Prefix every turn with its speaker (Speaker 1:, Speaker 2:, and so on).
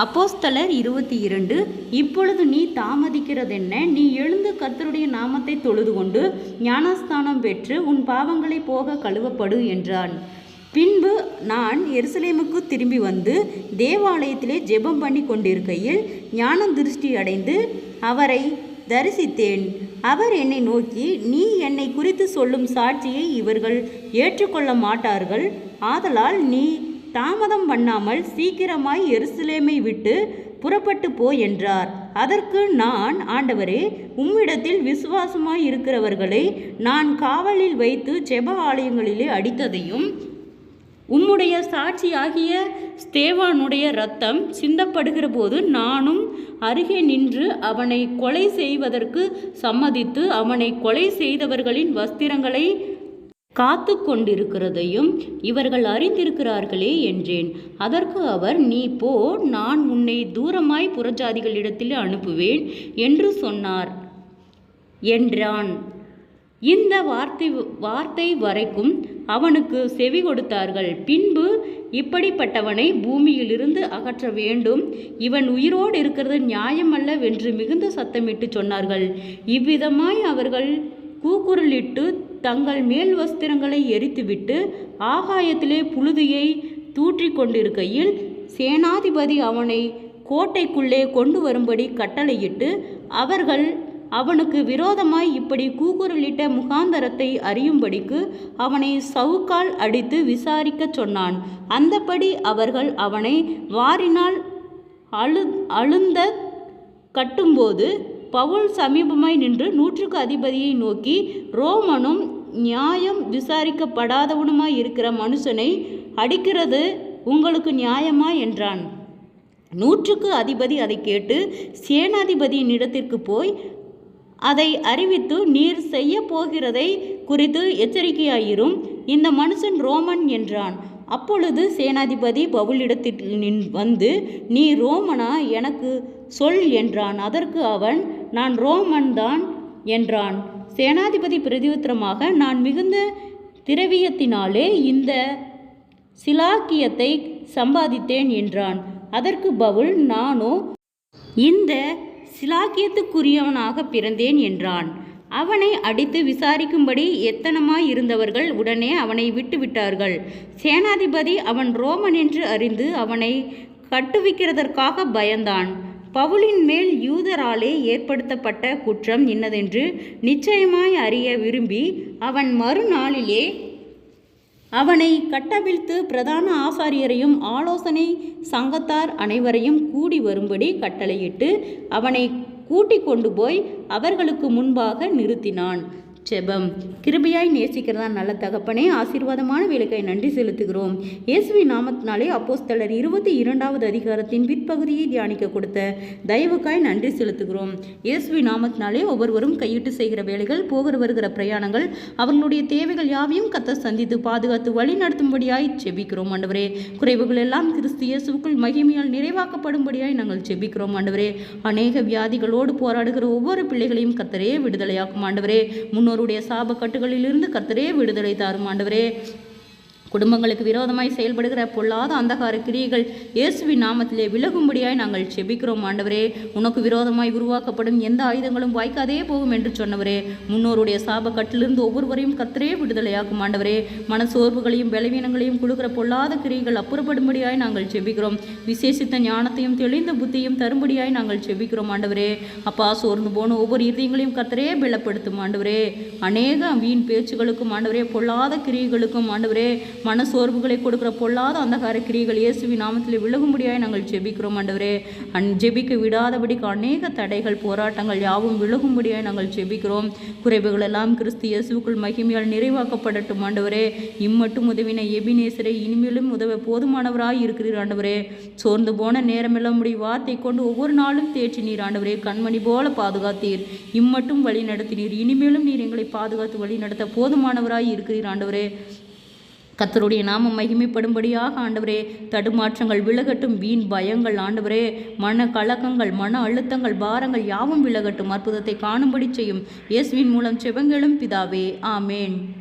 Speaker 1: அப்போஸ்தலர் இருபத்தி இரண்டு இப்பொழுது நீ தாமதிக்கிறதென்ன? நீ எழுந்து கர்த்தருடைய நாமத்தை தொழுது கொண்டு ஞானஸ்தானம் பெற்று உன் பாவங்களை போக கழுவப்படு என்றான். பின்பு நான் எருசலேமுக்கு திரும்பி வந்து தேவாலயத்திலே ஜெபம் பண்ணி கொண்டிருக்கையில் ஞான திருஷ்டி அடைந்து அவரை தரிசித்தேன். அவர் என்னை நோக்கி நீ என்னை குறித்து சொல்லும் சாட்சியை இவர்கள் ஏற்றுக்கொள்ள மாட்டார்கள். ஆதலால் நீ தாமதம் பண்ணாமல் சீக்கிரமாய் எருசலேமை விட்டு புறப்பட்டு போ என்றார். அதற்கு நான் ஆண்டவரே உம்மிடத்தில் விசுவாசமாய் இருக்கிறவர்களை நான் காவலில் வைத்து செப ஆலயங்களிலே அடித்ததையும் உம்முடைய சாட்சியாகிய ஸ்தேவானுடைய இரத்தம் சிந்தப்படுகிற போது நானும் அருகே நின்று அவனை கொலை செய்வதற்கு சம்மதித்து அவனை கொலை செய்தவர்களின் வஸ்திரங்களை காத்து கொண்டிருக்கிறதையும் இவர்கள் அறிந்திருக்கிறார்களே என்றேன். அதற்கு அவர் நீ போ நான் உன்னை தூரமாய் புறஜாதிகளிடத்தில் அனுப்புவேன் என்று சொன்னார். என்றான். இந்த வார்த்தை வார்த்தை வரைக்கும் அவனுக்கு செவி கொடுத்தார்கள். பின்பு இப்படிப்பட்டவனை பூமியிலிருந்து அகற்ற வேண்டும். இவன் உயிரோடு இருக்கிறது நியாயமல்லவென்று மிகுந்த சத்தமிட்டு சொன்னார்கள். இவ்விதமாய் அவர்கள் கூக்குரலிட்டு தங்கள் மேல் வஸ்திரங்களை எரித்துவிட்டு ஆகாயத்திலே புழுதியை தூற்றி கொண்டிருக்கையில் சேனாதிபதி அவனை கோட்டைக்குள்ளே கொண்டு வரும்படி கட்டளையிட்டு அவர்கள் அவனுக்கு விரோதமாய் இப்படி கூக்குரலிட்ட முகாந்தரத்தை அறியும்படிக்கு அவனை சவுக்கால் அடித்து விசாரிக்கச் சொன்னான். அந்தபடி அவர்கள் அவனை வாரினால் அழு அழுந்த கட்டும்போது பவுல் சமீபமாய் நின்று நூற்றுக்கு அதிபதியை நோக்கி ரோமனும் நியாயம் விசாரிக்கப்படாதவனுமாய் இருக்கிற மனுஷனை அடிக்கிறது உங்களுக்கு நியாயமா? என்றான். நூற்றுக்கு அதிபதி அதை கேட்டு சேனாதிபதியின் இடத்திற்கு போய் அதை அறிவித்து நீர் செய்ய போகிறதை குறித்து எச்சரிக்கையாயிரும். இந்த மனுஷன் ரோமன் என்றான். அப்பொழுது சேனாதிபதி பவுலிடத்தில் நின் வந்து நீ ரோமனா? எனக்கு சொல் என்றான். அதற்கு அவன் நான் ரோமன் தான் என்றான். சேனாதிபதி பிரதியுத்தரமாக நான் மிகுந்த திரவியத்தினாலே இந்த சிலாக்கியத்தை சம்பாதித்தேன் என்றான். அதற்கு பவுல் நானோ இந்த சிலாக்கியத்துக்குரியவனாக பிறந்தேன் என்றான். அவனை அடித்து விசாரிக்கும்படி எத்தனமாய் இருந்தவர்கள் உடனே அவனை விட்டுவிட்டார்கள் சேனாதிபதி அவன் ரோமன் என்று அறிந்து அவனை கட்டுவிக்கிறதற்காக பயந்தான். பவுலின் மேல் யூதராலே ஏற்படுத்தப்பட்ட குற்றம் இன்னதென்று நிச்சயமாய் அறிய விரும்பி அவன் மறுநாளிலே அவனை கட்டவிழ்த்து பிரதான ஆசாரியரையும் ஆலோசனை சங்கத்தார் அனைவரையும் கூடி வரும்படி கட்டளையிட்டு அவனை கூட்டிக் கொண்டு போய் அவர்களுக்கு முன்பாக நிறுத்தினான். ஜெபம் கிருபையாய் நேசிக்கிறதா நல்ல தகப்பனே ஆசீர்வாதமான வேலைக்காய் நன்றி செலுத்துகிறோம். இயேசுவி நாமத்தினாலே அப்போஸ்தலர் இருபத்தி இரண்டாவது அதிகாரத்தின் பிற்பகுதியை தியானிக்க கொடுத்த தயவுக்காய் நன்றி செலுத்துகிறோம். இயேசுவி நாமத்தினாலே ஒவ்வொருவரும் கையிட்டு செய்கிற வேலைகள் போகிற வருகிற பிரயாணங்கள் அவர்களுடைய தேவைகள் யாவையும் கத்த சந்தித்து பாதுகாத்து வழி நடத்தும்படியாய் செபிக்கிறோம் ஆண்டவரே. குறைவுகள் எல்லாம் கிறிஸ்து இயேசுக்குள் மகிமையால் நிறைவாக்கப்படும்படியாய் நாங்கள் செபிக்கிறோம் ஆண்டவரே. அநேக வியாதிகளோடு போராடுகிற ஒவ்வொரு பிள்ளைகளையும் கத்தரே விடுதலையாக்கும் ஆண்டவரே. முன்னோருடைய சாபக்கட்டுகளிலிருந்து கர்த்தரே விடுதலை தாரும் ஆண்டவரே. குடும்பங்களுக்கு விரோதமாய் செயல்படுகிற பொல்லாத அந்தகார கிரியைகள் இயேசுவின் நாமத்திலே விலகும்படியாய் நாங்கள் செபிக்கிறோம் ஆண்டவரே. உனக்கு விரோதமாய் உருவாக்கப்படும் எந்த ஆயுதங்களும் வாய்க்காதே போகும் என்று சொன்னவரே. முன்னோருடைய சாப கட்டிலிருந்து ஒவ்வொருவரையும் கத்திரே விடுதலையாக்கும் ஆண்டவரே. மனசோர்வுகளையும் பலவீனங்களையும் கொடுக்கிற பொல்லாத கிரியைகள் அப்புறப்படும்படியாய் நாங்கள் செபிக்கிறோம். விசேஷித்த ஞானத்தையும் தெளிந்த புத்தியும் தரும்படியாய் நாங்கள் செபிக்கிறோம் ஆண்டவரே. அப்பா சோர்ந்து போன ஒவ்வொரு இதயங்களையும் கத்தரே பலப்படுத்தும் ஆண்டவரே. அநேக வீண் பேச்சுகளுக்கும் ஆண்டவரே பொல்லாத கிரியைகளுக்கும் ஆண்டவரே. மனசோர்வுகளை கொடுக்கிற பொல்லாத அந்தகார கிரியைகள் இயேசுவி நாமத்தில் விலகும்படியாய் நாங்கள் ஜெபிக்கிறோம் ஆண்டவரே. அன் ஜெபிக்க விடாதபடிக்கு அநேக தடைகள் போராட்டங்கள் யாவும் விலகும்படியாய் நாங்கள் ஜெபிக்கிறோம். குறைவுகள் எல்லாம் கிறிஸ்து இயேசுக்குள் மகிமையால் நிறைவாக்கப்படட்டும் ஆண்டவரே. இம்மட்டும் உதவின எபினேசரை இனிமேலும் உதவ போதுமானவராய் இருக்கிறீர் ஆண்டவரே. சோர்ந்து போன நேரமெல்லாம் உடைய வார்த்தை கொண்டு ஒவ்வொரு நாளும் தேற்றி நீர் ஆண்டவரே. கண்மணி போல பாதுகாத்தீர். இம்மட்டும் வழி நடத்தினீர். இனிமேலும் நீர் எங்களை பாதுகாத்து வழி நடத்த போதுமானவராய் இருக்கிறீர் ஆண்டவரே. கத்தருடைய நாமம் மகிமைப்படும்படியாக ஆண்டவரே தடுமாற்றங்கள் விலகட்டும் வீண் பயங்கள் ஆண்டவரே மன கலக்கங்கள் மன அழுத்தங்கள் பாரங்கள் யாவும் விலகட்டும். அற்புதத்தை காணும்படி செய்யும் இயேசுவின் மூலம் செவங்களும் பிதாவே. ஆமேன்.